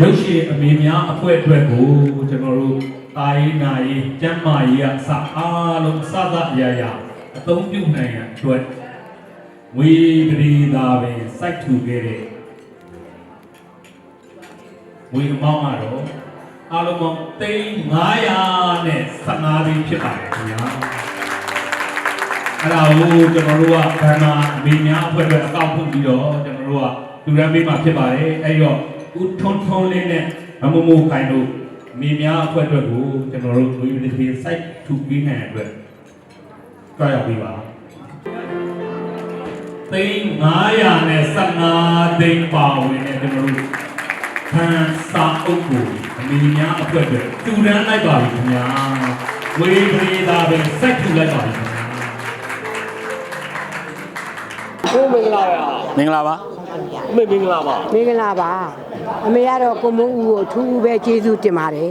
ရုပ်ရှင်အမေများအဖွဲ့အတွက်ကိုကျွန်တော်တို့တာရေးနာရေးကျမ်းမာရေးအစအားလုံးစသအရာရာအသုံးပြုနိုင်ရန်အတွက်ဝေပရိသာပင်စိုက်ထူခဲ့တဲ့ဝေအမောင်းကတော့အားလုံးပေါင်း3900နဲ့15သိန်းဖြစ်ပါတယ်ခင်ဗျာအဲ့ဒါကိုကျွန်တော်တို့ကဗန္နာအမေများအဖွဲ့အတွက်အကောက်ဖွင့်ပြီးတော့ကျွန်တော်တို့ကလူရန်ပေးမှာဖြစ်ပါတယ်အဲ့တော့ ဦးထွန်းထွန်းလေးနဲ့မမမိုးခိုင်တို့မိများအဖွဲ့အတွက်ကိုကျွန်တော်တို့ဝီဒီပင် site ထူပေးနိုင်တဲ့အတွက်ကြွားရောက်ပြီးပါသိန်း900နဲ့15သိန်းပါဝင်တဲ့ကျွန်တော်တို့ခန်းစာအုပ်ကိုအမိများအဖွဲ့အတွက်တူတန်းလိုက်ပါပြီခင်ဗျာဝေပရိသာပင် site ထူလိုက်ပါပြီခင်ဗျာကိုမင်္ဂလာပါမင်္ဂလာပါမေမင်္ဂလာပါမင်္ဂလာပါ အမေကတော့ကိုမုန်းဦးကိုအထူးပဲကျေးဇူးတင်ပါတယ်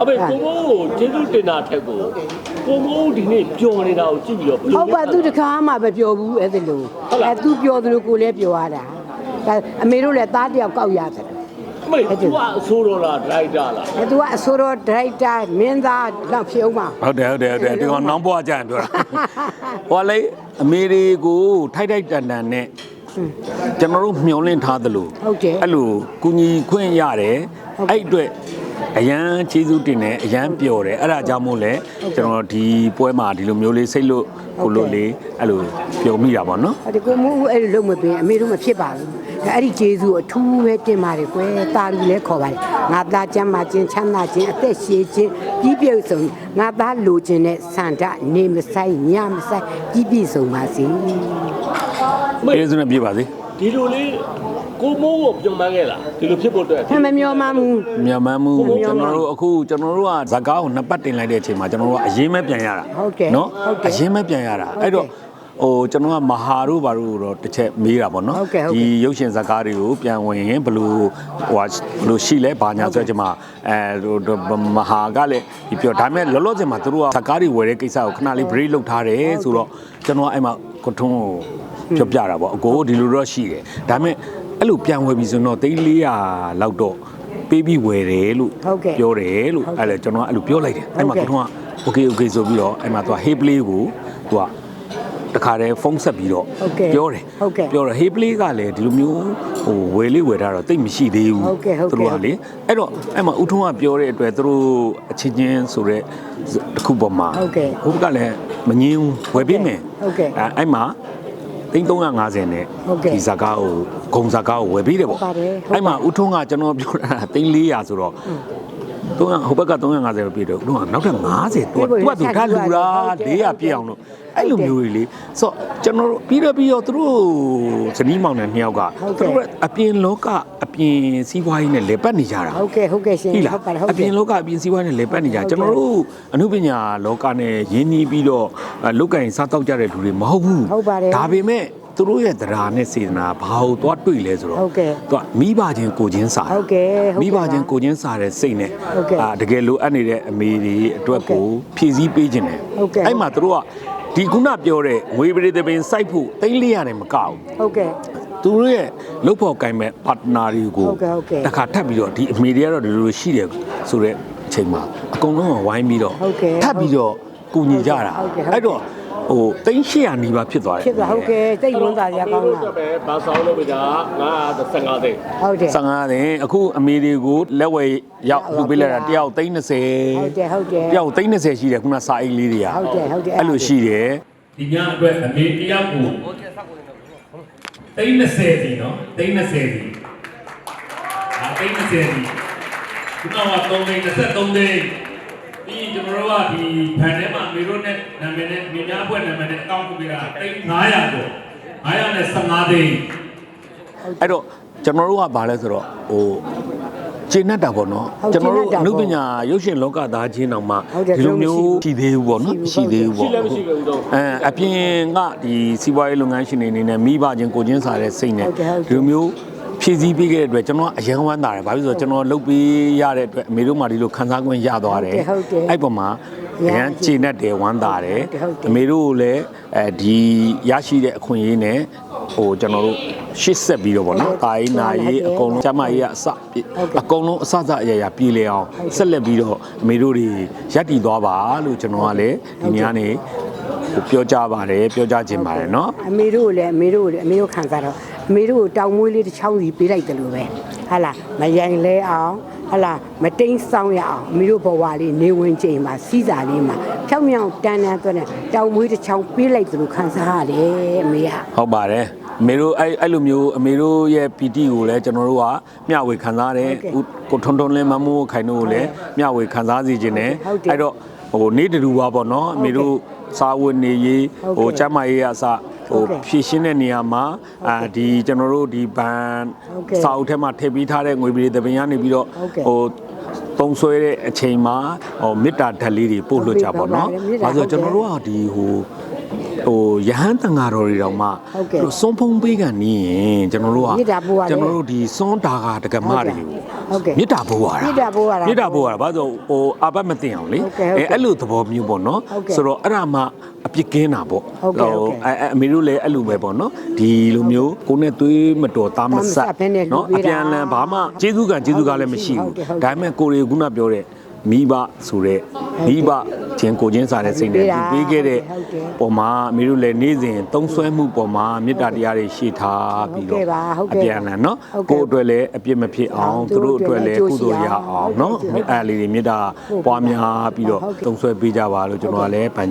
အမေကိုမိုးကိုကျေးဇူးတင်တာထက်ကိုကိုမိုးဒီနေ့ပျော်နေတာကိုကြည့်ပြီးတော့ဘယ်လိုဟုတ်ပါသူတခါမှမပြောဘူးအဲ့ဒါလို့အဲသူပြောသလိုကိုလည်းပြောရတာဒါအမေတို့လည်းသားတယောက်ကောက်ရတယ်အမေသူကအဆိုးတော်လားဒရိုက်တာလားအဲသူကအဆိုတော်ဒရိုက်တာမင်းသားလောက်ဖြစ်အောင်ပါဟုတ်တယ်ဟုတ်တယ်ဟုတ်တယ်ဒီကောင်နောင်ဘွားကြရင်ပြောတာဟောလေအမေတွေကိုထိုက်ထိုက်တန်တန်နဲ့ ကျွန်တော်တို့မျှော်လင့်ထားသလိုဟုတ်တယ်အဲ့လိုကုညီခွင့်ရတယ်အဲ့အတွက်အရန်ချေးစုတင်တယ်အရန်ပျော်တယ်အဲ့ဒါကြောင့်မို့လဲကျွန်တော်ဒီပွဲမှာဒီလိုမျိုးလေးစိတ်လို့ကိုလို့လေးအဲ့လိုပျော်မိတာပေါ့နော်အဲ့ဒီကိုမုန်းဦးအဲ့လိုလုပ်မပင်အမေတို့မဖြစ်ပါဘူးအဲ့ဒီကျေးဇူးအထူးပဲတင်ပါတယ်ကွယ်တာလူလည်းခေါ်ပါတယ်ငါသားချမ်းသာခြင်းချမ်းသာခြင်းအသက်ရှည်ခြင်းကြီးပြည့်စုံငါသားလိုချင်တဲ့ဆန္ဒနေမဆိုင်ညမဆိုင်ကြီးပြည့်စုံပါစေ အမေကျေးဇူးနဲ့ပြပါစေဒီလိုလေးကိုမိုးကိုပြုံမှန်းခဲ့လားဒီလိုဖြစ်ဖို့အတွက်ဖမမျောမှမူမြန်မာမှုကျွန်တော်တို့အခုကျွန်တော်တို့ကဇကားကိုနှစ်ပတ်တင်လိုက်တဲ့အချိန်မှာကျွန်တော်တို့ကအရင်ပဲပြန်ရတာဟုတ်ကဲ့နော်ဟုတ်ကဲ့ အရင်ပဲပြန်ရတာဟုတ်ကဲ့အဲ့တော့ဟိုကျွန်တော်ကမဟာတို့ဘာတို့တော့တစ်ချက်မေးတာပေါ့နော်ဟုတ်ကဲ့ဟုတ်ကဲ့ ဒီရုပ်ရှင်ဇကားတွေကိုပြန်ဝင်ရင်ဘယ်လိုဟိုဟာဘယ်လိုရှိလဲဘာညာဆိုကျွန်မအဲဟိုမဟာကလည်းဒီပြောဒါပေမဲ့လောလောဆယ်မှာသူတို့ကဇကားတွေဝယ်တဲ့ကိစ္စကိုခဏလေး break လုပ်ထားတယ်ဆိုတော့ကျွန်တော်ကအဲ့မှာကိုထွန်းကို ပြောပြတာပေါ့အကိုဒီလိုတော့ရှိတယ်ဒါပေမဲ့အဲ့လိုပြန်ဝယ်ပြီဆိုတော့3400လောက်တော့ပေးပြီးဝယ်တယ်လို့ဟုတ်ကဲ့ပြောတယ်လို့ဟုတ်ကဲ့အဲ့လေကျွန်တော်ကအဲ့လိုပြောလိုက်တယ်အဲ့မှာဟုတ်ကိုကဲ့ထွန်းက okay okay ဆိုပြီးတော့အဲ့မှာသူက hey play ကိုသူကတခါတည်းဖုန်းဆက်ပြီးတော့ဟုတ်ကဲ့ပြောတယ်ဟုတ်ကဲ့ပြောတော့ hey play ကလည်းဒီလိုမျိုးဟိုဝယ်လေးဝယ်တာတော့တိတ်မရှိသေးဘူးဟုတ်ကဲ့ဟုတ်ကဲ့သူတို့ကလေအဲ့တော့အဲ့မှာဦးထွန်းကပြောတဲ့အတွက်သူတို့အချင်းချင်းဆိုတဲ့တစ်ခုပေါ်မှာဟုတ်ကဲ့ဟိုဘက်ကလည်းမငင်းဘူးဝယ်ပေးမယ်ဟုတ်ကဲ့အဲ့အဲ့မှာသိန်း 350နဲ့ဟုတ်ကဲ့ဒီဇကားကိုဂုံဇကားကိုဝယ်ပေးတယ်ပေါ့ဟုတ်ပါတယ်ဟုတ်ပါတယ်အဲ့မှာဦးထွန်းကကျွန်တော်ပြောတာသိန်း400ဆိုတော့တော့ဟိုဘက်က350ပဲပြည့်တော့တော့နောက်ထပ်50တော့ပြည့်သူဖို့ကသူကလူတာဟုတ်တယ်400ပြည့်အောင်လို့အဲ့လိုမျိုးကြီးလေဆိုတော့ကျွန်တော်တို့ပြီးတော့ပြီးတော့သူတို့ဇနီးမောင်နဲ့နှစ်ယောက်ကဟုတ်ကဲ့သူတို့ကအပြင်လောကအ ပြင်စီးပွားရေးနဲ့လေပတ်နေကြတာဟုတ်ကဲ့ဟုတ်ကဲ့ရှင်ဟိဟုလားတ်ပါတယ်ဟုတ်အပြင်လောကအပြင်စီးပွားရေးနဲ့လေပတ်နေကြဟုတ်ကဲ့ကျွန်တော်တို့အမှုပညာလောကနဲ့ရင်းနှီးပြီးတော့အဲလုတ်ကင်စားတောက်ကြတဲ့လူတွေမဟုတ်ဘူးဟုတ်ပါတယ်ဒါပေမဲ့သူတို့ရဲ့တရားနဲ့စေတနာဘာလို့သွားတွေ့လဲဆိုတော့ဟုတ်ကဲ့သူကမိဘချင်းကိုချင်းစားဟုတ်ကဲ့ဟုတ်ကဲ့မိဘချင်းကိုချင်းစားတဲ့စိတ်နဲ့ဟုတ်ကဲ့အာတကယ်လိုအပ်နေတဲ့အမေတွေအတွက်ကိုဖြည့်ဆည်းပေးခြင်းတယ်ဟုတ်ကဲ့အဲ့မှာသူတို့ကဒီခုနပြောတဲ့ငွေပရိသပင်စိုက်ဖို့တိမ့်လေးရတယ်မကောက်ဘူးဟုတ်ကဲ့ သူတို့ရဲ့လုတ်ဖို့ကိုင်မဲ့ partner တွေကိုဟုတ်ကဲ့ဟုတ်ကဲ့တခါထပ်ပြီးတော့ဒီအမေတွေကတော့ဒီလိုလိုရှိတယ်ဆိုတော့အချိန်မှာအကုန်လုံးကဝိုင်းပြီးတော့ဟုတ်ကဲ့ထပ်ပြီးတော့ကူညီကြတာဟုတ်ကဲ့ဟုတ်ကဲ့အဲ့တော့ဟိုတိမ့်800နီးပါးဖြစ်သွားတယ်ဖြစ်သွားဟုတ်ကဲ့စိတ်လုံးသားရကောင်းလို့တာတော့ပဲဘာဆောင်လို့ပြတာ915သိန်းဟုတ်တယ်15တင်အခုအမေတွေကိုလက်ဝယ်ရောက်လူပေးလိုက်တာတယောက်30ဟုတ်တယ်ဟုတ်တယ်တယောက်30ရှိတယ်ခုနစာအိတ်လေးတွေကဟုတ်တယ်ဟုတ်တယ်အဲ့လိုရှိတယ်ဒီညအတွက်အမေတယောက်ကို သိန်း20စီနော်သိန်း20စီအာသိန်း20စီခုနက3သိန်း23သိန်းပြီးကျွန်တော်တို့ကဒီဘန်ထဲမှာအမေတို့နဲ့နာမည်နဲ့မိများဘွဲ့နာမည်နဲ့အကောင့်ထုတ်ပေးတာသိန်း900ကျော်900နဲ့15သိန်းအဲ့တော့ကျွန်တော်တို့ကဘာလဲဆိုတော့ဟို ကျင့်တတ်တာပေါ့နော်ဟုတ်ကျွန်တော်တို့ကျေနပ်တာပေါ့အနုပညာရုပ်ရှင်လောကသားချင်းတောင်မှဟုတ်တယ်ဒီလိုမျိုးမရှိဘူးရှိသေးဘူးပေါ့နော်ရှိရှိဘူးသေးဘူးရှိပေါ့လည်းမရှိခဲ့ဘူးတော့အဲအပြင်ကဒီစီးပွားရေးလုပ်ငန်းရှင်တွေအနေနဲ့မိဘချင်းကိုချင်းစားတဲ့စိတ်နဲ့ဟုတ်တယ်ဟုတ်တယ်ဒီလိုမျိုး ဖြည့်ဆည်းပေးခဲ့တဲ့အတွက်ကျွန်တော်ကအယံဝမ်းသာတယ်ဘာဖြစ်လို့လဲဆိုတော့ကျွန်တော်လုပ်ပေးရတဲ့အတွက်အမေတို့မှဒီလိုခန်းစားခွင့်ရသွားတယ်ဟုတ်တယ်ဟုတ်တယ်အဲ့ပေါ်မှာအယံခြေနဲ့တယ်ဝမ်းသာတယ်ဟုတ်တယ်ဟုတ်တယ်အမေတို့ကိုလည်းအဲဒီရရှိတဲ့အခွင့်အရေးနဲ့ဟိုကျွန်တော်တို့ရှစ်ဆက်ပြီးတော့ဗောနော်တာရေးနာရေးအကုန်လုံးကျမရေးကအစအကုန်လုံးအစစအရာရာပြည်လေအောင်ဆက်လက်ပြီးတော့အမေတို့တွေရပ်တည်သွားပါလို့ကျွန်တော်ကလည်းဒီနေ့ကနေပြောကြပါတယ်ပြောကြခြင်းပါတယ်နော်အမေတို့ကိုလည်းအမေတို့ကိုလည်းအမေတို့ခံစားတော့ အမေတို့ကိုတောင်မွေးလေးတစ်ချောင်းစီပေးလိုက်တယ်လို့ပဲဟာလားမယိုင်လဲအောင်ဟာလားမတိန်ဆောင်ရအောင်အမေတို့ဘဝလေးနေဝင်ချိန်မှာစီးစာလေးမှာဖြောင်းမြောင်းတန်းတန်းသွန်းတဲ့တောင်မွေးတစ်ချောင်းပေးလိုက်တယ်လို့ခံစားရတယ်အမေကဟုတ်ပါတယ်အမေတို့အဲ့အဲ့လိုမျိုးအမေတို့ရဲ့ PT ကိုလည်းကျွန်တော်တို့ကမျှဝေခံစားတယ်ဟုတ်ကဲ့ကိုထွန်းထွန်းလင်းမမိုးခိုင်တို့ကိုလည်းမျှဝေခံစားစီခြင်းနဲ့ဟုတ်တယ်အဲ့တော့ဟိုနေတူပါပေါ့နော်အမေတို့စာဝတ်နေရေးဟုတ်ကဲ့ဟိုကျမ်းမာရေးအစ ဟုဟိုတ်ကဲ့ဖြည့်ရှင်းတဲ့နေရာမှာအာဒီကျွန်တော်တို့ဒီဘန်ဟုတ်ကဲ့စာအုပ်ထဲမှာထည့်ပြီးထားတဲ့ငွေပြည်သပင်ကနေပြီးတော့ဟုတ်ကဲ့ဟိုတုံးဆွဲတဲ့အချိန်မှာဟိုမေတ္တာဓာတ်လေးတွေပို့လွှတ်ကြပါတော့ဟုတ်ကဲ့ပါဒါဆိုကျွန်တော်တို့ကဒီဟိုဟိုယဟန်တန်ဃာတော်တွေတောင်မှဟုတ်ကဲ့စွန်းဖုံးပေးကန်နေရင်ကျွန်တော်တို့ကမေတ္တာပို့ရတယ်ကျွန်တော်တို့ဒီစွန်းတာကတက္ကမတွေကိုဟုတ်ကဲ့မေတ္တာပို့ရတာမေတ္တာပို့ရတာမေတ္တာပို့ရတာဘာလို့လဲဟိုအာဘတ်မတင်အောင်လေဟုတ်ကဲ့ဟုတ်ကဲ့အဲ့လိုသဘောမျိုးပေါ့နော်ဟုတ်ကဲ့ဆိုတော့အဲ့ဒါမှ အပြစ်ကင်းတာပေါ့ဟုတ်ကဲ့ဟုတ်ကဲ့အဲ့အဲ့အမေတို့လည်းအဲ့လိုပဲပေါ့နော်ဒီလိုမျိုးကိုယ်နဲ့သွေးမတော်သားမသားမဆက်ဆက်ဘဲနဲ့လှူနော်ပေးအတာပြန်အလှန်ဘာမှကျေးဇူးကံကျေးဇူးကလည်းမရှိဟုဘူးတ်ကဲ့ဟုတ်ကဲ့ဒါပေမဲ့ကိုယ်တွေကခုနပြောတဲ့ မိဘဆိုတဲ့မိဘချင်းကိုချင်းစားတဲ့စိတ်နဲ့ဟုတ်ကဲ့ဒီပေးခဲ့တဲ့ဟုတ်ကဲ့ပုံမှာအမေတို့လည်းနေ့စဉ်သုံးဆွဲမှုပုံမှာမေတ္တာတရားတွေရှေ့ထားပြီးဟုတ်တော့ကဲ့ပါဟုတ်အကဲ့ပြန်အလှန်နော်ဟုတ်ကဲ့ကိုယ့်အတွက်လည်းအပြစ်မဖြစ်အောင်ဟုတ်သူတို့အတွက်လည်းသူတို့ကုသိုလ်ရအတွက်လည်းအောင်နော်ဟုတ်ကဲ့အဲ့လေးတွေမေတ္တာပွားများပြီးတော့ဟုတ်ကဲ့သုံးဆွဲပေးကြပါလို့ကျွန်တော်ကလည်းပန်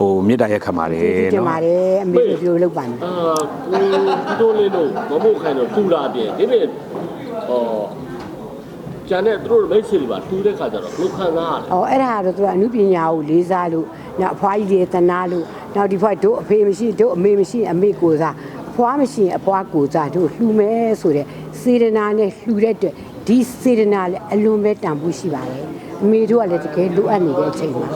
ဟိုမေတ္တာရက်ခံပါတယ်ကျေးဇူးတင်နော်ပါတယ်အမေတို့ဒီလိုလုပ်ပါမယ်အာကိုတိုးလေးတို့မမို့ခိုင်တော့တူတာပြင်ဒီပြင်ဟော ကျန်တဲ့သူတို့မိတ်ဆွေတွေပါတူတဲ့ခါကျတော့ဘုခံစားရတယ်။အော်အဲ့ဒါကတော့သူကအမှုပညာကိုလေးစားလို့နောက်အဖွားကြီးတွေတနာလို့နောက်ဒီဘက်တို့အဖေမရှိတို့အမေမရှိအမေကိုစားအဖွားမရှိရင်အဖွားကိုစားတို့လှူမယ်ဆိုတဲ့စေတနာနဲ့လှူတဲ့အတွက်ဒီစေတနာလည်းအလွန်ပဲတန်ဖိုးရှိပါတယ်။အမေတို့ကလည်းတကယ်လိုအပ်နေတဲ့အချိန်မှာ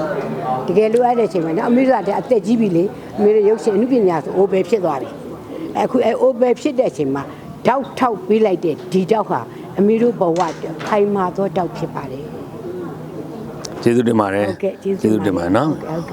တကယ်လိုအပ်တဲ့အချိန်မှာနော်အမေတို့ကလည်းအသက်ကြီးပြီလေအမေတို့ရုပ်ရှင်အမှုပညာဆိုအိုးပဲဖြစ်သွားပြီ။အခုအဲအိုးပဲဖြစ်တဲ့အချိန်မှာတောက်ထောက်ပေးလိုက်တဲ့ဒီတောက်ဟာ အမေတို့ဘဝအတွက်ခိုင်မာသောတောက်ဖြစ်ပါတယ်။ကျေးဇူးတင်ပါတယ်ဟုတ်ကဲ့ကျေးဇူးကျေးဇူးတင်ပါတယ်နော်ဟုတ်ကဲ့